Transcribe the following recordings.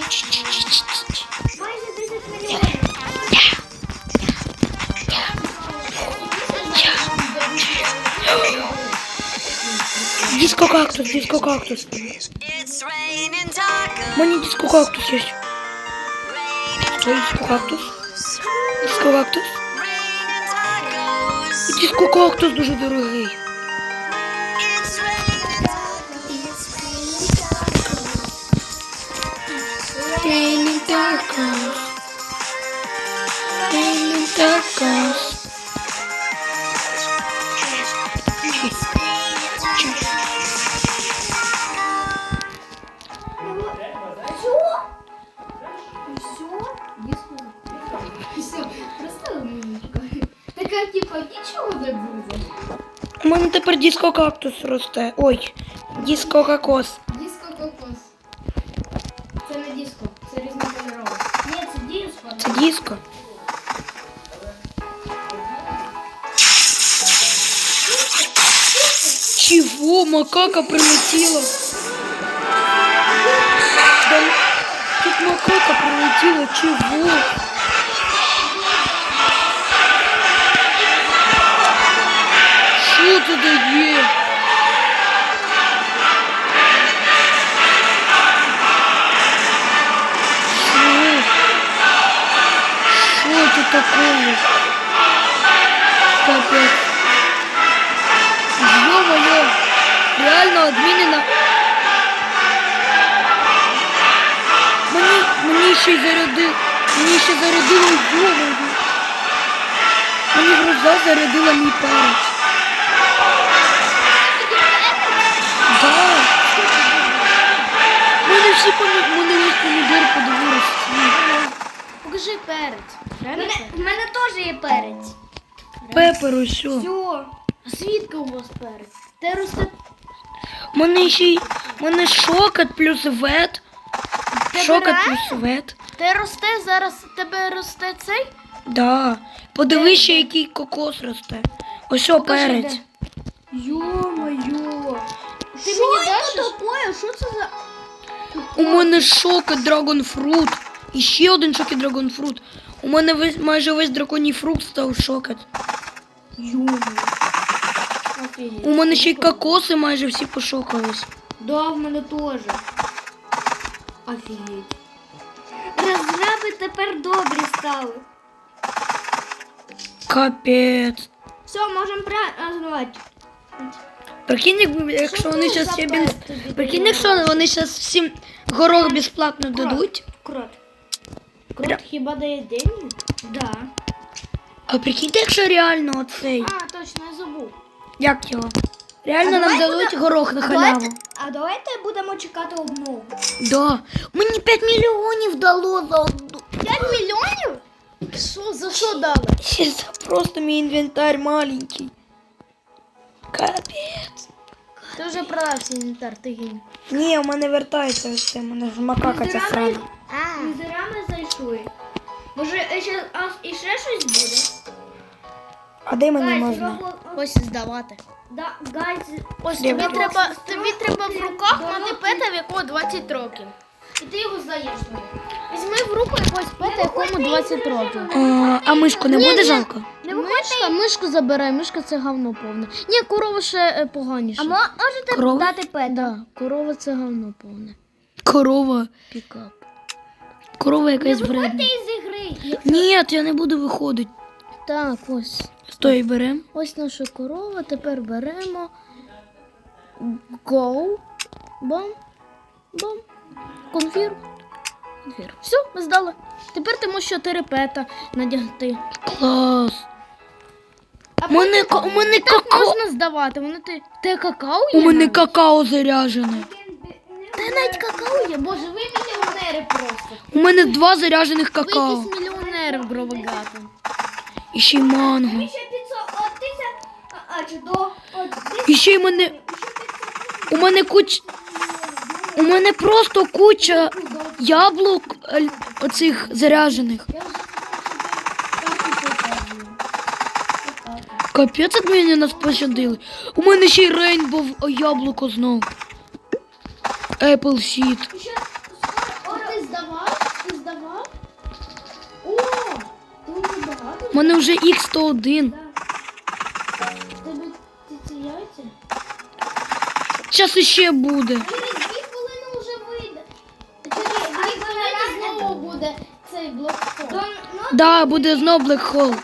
Майже 10 мільйонів. Диско кактус, диско кактус. It's raining tacos. Мені диско кактус є. Що диско кактус? Диско кактус? Raining tacos. Диско кактус дуже дорогий. Типа, нічого не буде. У мене тепер диско кактус росте. Ой. Диско кокос. Чего? Макака прилетела. Да, тут макака прилетела. Чего? Что это такое? Что? Что это такое? Ще й зарядили. Мені ще зарядило ё-моё. Мені гроза зарядила мій перець. Да. Мене всі помі... мене весь помідор подивилися. Покажи перець. Мене, в мене теж є перець. Пепер ось. що. Все. А звідки у вас перець? Те росте У мене ще й у мене шокот плюс вет. Шокот реально? плюс вет. Те росте зараз тебе росте цей? Да. Подивись ще, який кокос росте. Ось о, Покажи, перець. Йо-моє. Ти мені даш? Що Що це за... У мене шокот драгонфрут. І ще один шокот драгонфрут. У мене весь, майже весь драконій фрукт став. Йо-моє. Офігеть. У мене ще й кокоси майже всі пошокались. Да, в мене теж. Офігеть. Розраби тепер добрі стали. Капець. Все, можемо празднувати. Прикинь, якби- якщо вони зараз за всі пес тобі Прикинь, якщо вони зараз всім горох безплатно дадуть. Крот. Крот Крот хіба дає деньги? Да. А прикиньте, якщо реально оцей. А, точно, я забув. Як його? Реально А нам дадуть буде- горох на А халяву. давайте, а давайте будемо чекати обнову. Да. Мені 5 мільйонів дало за одну. 5 мільйонів? Що, за що дали? Це просто мій інвентар маленький. Капець. Ти вже продав свій інвентар, ти гінь. Ні, у мене вертається це, у мене ж макака ця срана. А. Ми зарами зайшли. Може, ще, а, і ще щось буде? А де мені можна? Ось здавати. Да, гайз, ось Де тобі треба, тобі треба в руках мати пета, в якого 20 років. І ти його здаєш мені. Візьми в руку якогось пета, якому 20 років. А, а мишку не буде жалко? Мишка, мишку забирай, мишка це говно повне. Ні, корова ще е, поганіше. А можете Корова? дати пета? Да, корова це говно повне. Корова. Пікап. Корова якась вредна. із ігри. Ні, я не буду виходити. Так, ось. Стой, берем. Ось наша корова, тепер беремо. Go. Бам. Бам. Конфір. Конфір. Все, ми здали. Тепер ти можеш 4 пета надягти. Клас. А У мене, у мене так какао. можна здавати. Вони ти. Те какао У мене навіть? какао заряджене. Та навіть какао є. Боже, ви мільйонери просто. У мене два заряджених Ви какао. якісь мільйонери в Гровогату. І ще й манго. І ще й мене. У мене куч. У мене просто куча яблук оцих заряжених. Капець от мене нас пощадили. У мене ще й рейнбов яблуко знов. Apple Seed. Ти здавав? Ти здавав? О! У мене вже X101. Зараз іще буде. Через дві хвилини вже вийде. Через дві хвилини знову буде цей блокфон. Да, буде знов Black Hole.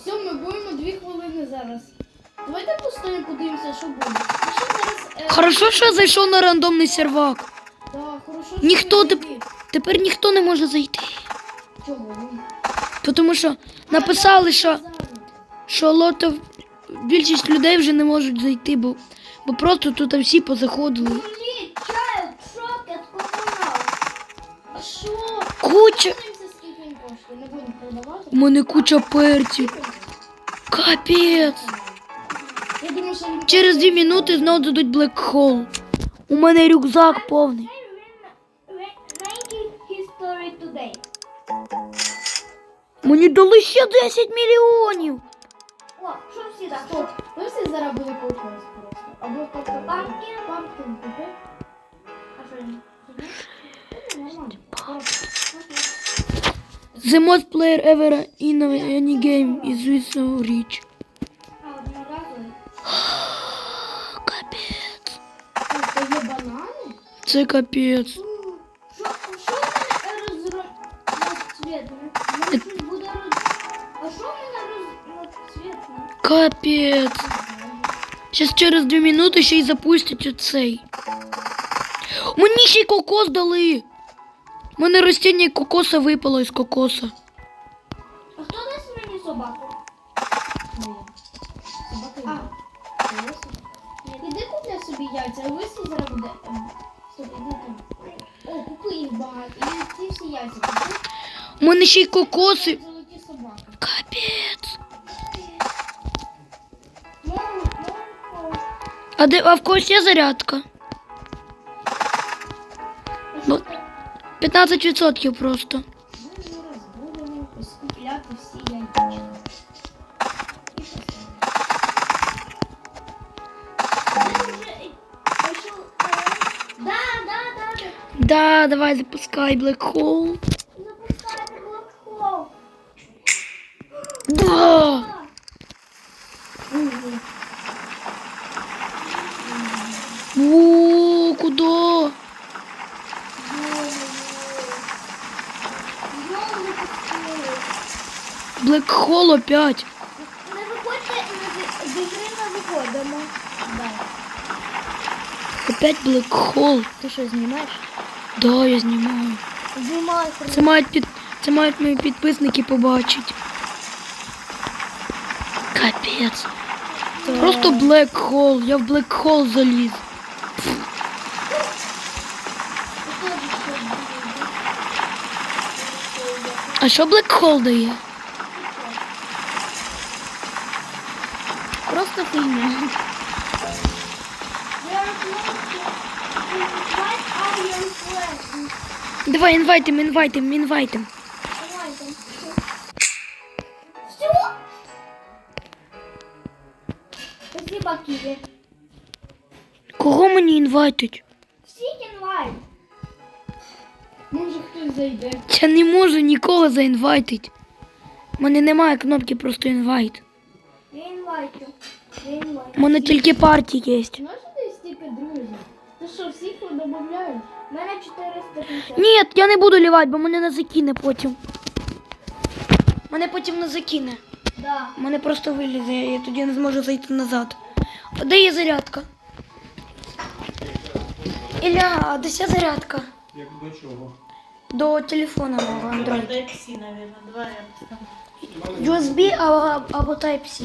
Все, ми будемо дві хвилини зараз. Давайте постоїмо, подивимося, що буде. Що зараз? Е... Хорошо, що я зайшов на рандомний сервак. Да, хорошо, що Ніхто теп... тепер ніхто не може зайти. Чого? Тому що написали, що, що лото більшість людей вже не можуть зайти, бо, бо просто тут всі позаходили. Куча. У мене куча перців. Капець. Через дві минути знову дадуть Black Hole. У мене рюкзак повний. Мені дали ще 10 мільйонів. О, що всі так? Стоп. Ви всі зараз буде кокос просто. Або тобто Пампкін. пампкін купи. А що він? Ну, Нормально. The most player ever in any game is with rich. А, одноразовий. Капець. Тобто є банани? Це капець. Що, що в мене розцвітне? Може щось буде роз... А що в Капець. Зараз через дві минути ще й запустять оцей. Мені ще й кокос дали. У мене ростіння кокоса випало із кокоса. А хто дасть мені собаку? Собака є. Іди купляй собі яйця, а ви всі зараз буде. Стоп, іди там. О, купи їх багато. І ці всі яйця купи. У мене ще й кокоси. Капець. А де а в когось є зарядка? Ну, 15% просто. Будемо скупляти всі яйця. Да, да, да, да. Да, давай запускай Black Hole. Запускайте блокхол. Да. О, куда? Знову запустили. Black Hole опять. Не виходьте, з ігри не виходимо. Опять Black Hole. Ти що, знімаєш? Да, я знімаю. Знімай. Це мають під це мають мої підписники побачити. Капець. Просто Black Hole. Я в Black Hole заліз. А що Black Hole дає? Просто фігня. Давай, інвайтим, інвайтим, інвайтим. Все? Спасибо, Киви. Кого мені інвайтить? Всіх інвайт. Може хтось зайде. Я не можу нікого заінвайтить. У мене немає кнопки просто інвайт. У мене тільки партії є. Де стільки друзів? Ти що, всіх додаєш? У мене 450. Ні, я не буду лівати, бо мене не закине потім. Мене потім не закине. Да. Мене просто вилізе, я тоді не зможу зайти назад. А де є зарядка? Ілля, а де ця зарядка? Як до чого? До телефона мого Android. Type-C, наверное, два я USB або, або Type-C.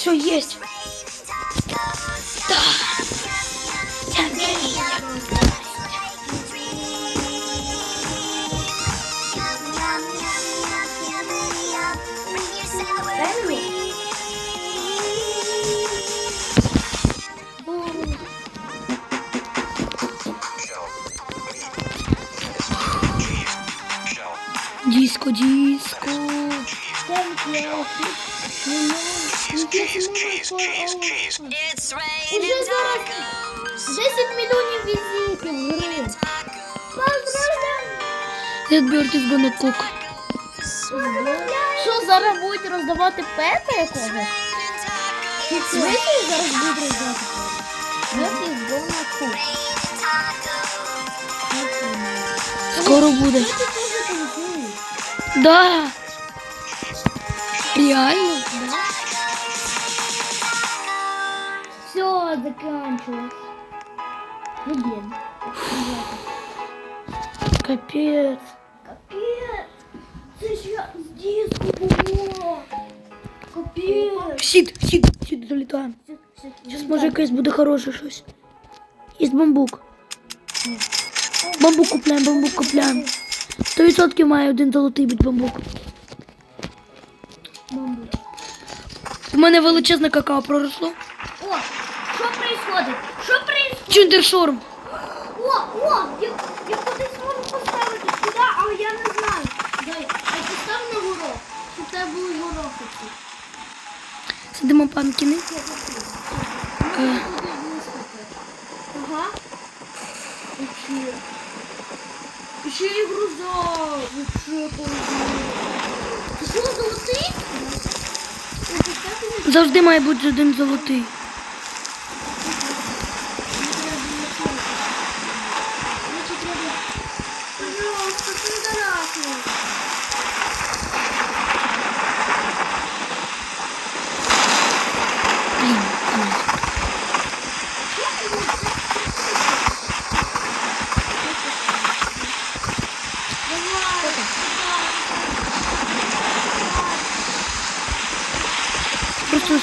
Все, есть. Да. Диско, диско. Диско. Cheese, cheese, cheese, cheese. It's Уже зараз 10 мільйонів візитів в гри. Поздравляю! Відбірки з Бонекук. Що зараз будуть роздавати пета якогось? Чи смислі зараз будуть роздавати пета? Пет із Дона Кук. Скоро буде. Що ти теж танцюєш? Да. Реально? Заканчивалось. Ну, блин. Капец! Це ж я з диску. Капец. Сід, сід, сід, залітаємо. Зараз може якесь буде хороше щось. Є бамбук. Бамбук купляємо, бамбук купляємо. 100% має один золотий бути бамбук. У мене величезне какао проросло. О, происходит? Що происходит? Чундершорм. О, о, я, я кудись можу поставити сюди, але я не знаю. Дай, а постав на горох, щоб тебе були горохи. Сидимо панкіни. Е, Ага. І ще. І ще і груза. Вообще Ти що, золотий? Завжди має бути один золотий. Значить, треба... Пожалуйста, пидорасну. Блін, ні.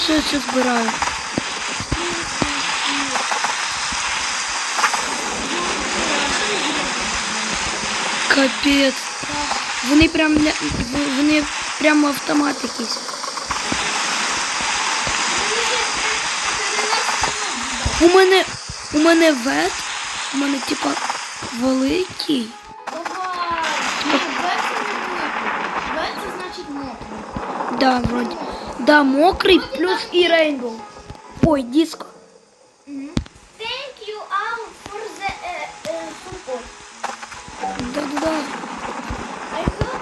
Це збираю. Капець. Вони прям вони прямо автомат якийсь. У мене у мене вет, у мене типа великий. Давай. Б це не великий. Б це значить мокрий. Да, вроді. Да, мокрий плюс і рейнбоу. Ой, диско. Thank you all for the uh, uh, support. Да-да-да. I hope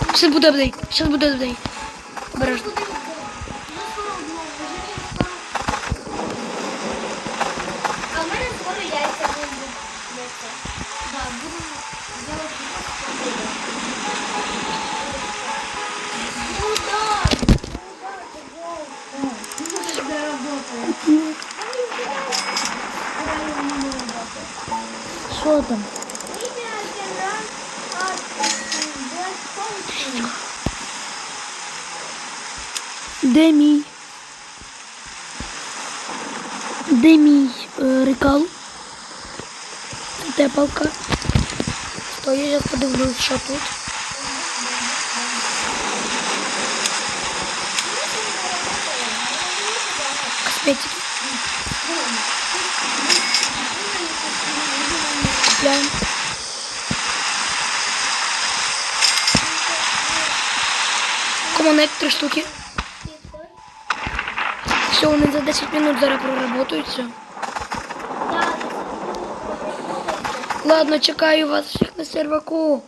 you Сейчас буде апдейт. Зараз буде апдейт. Обережно. Що там? Де мій? Де мій е, рекал? Тепалка. То я подивлюсь, що тут. Косметики. Купляємо. Комонект три штуки. Все, вони за 10 минут зараз проработаються. Ладно, чекаю вас всіх на серваку.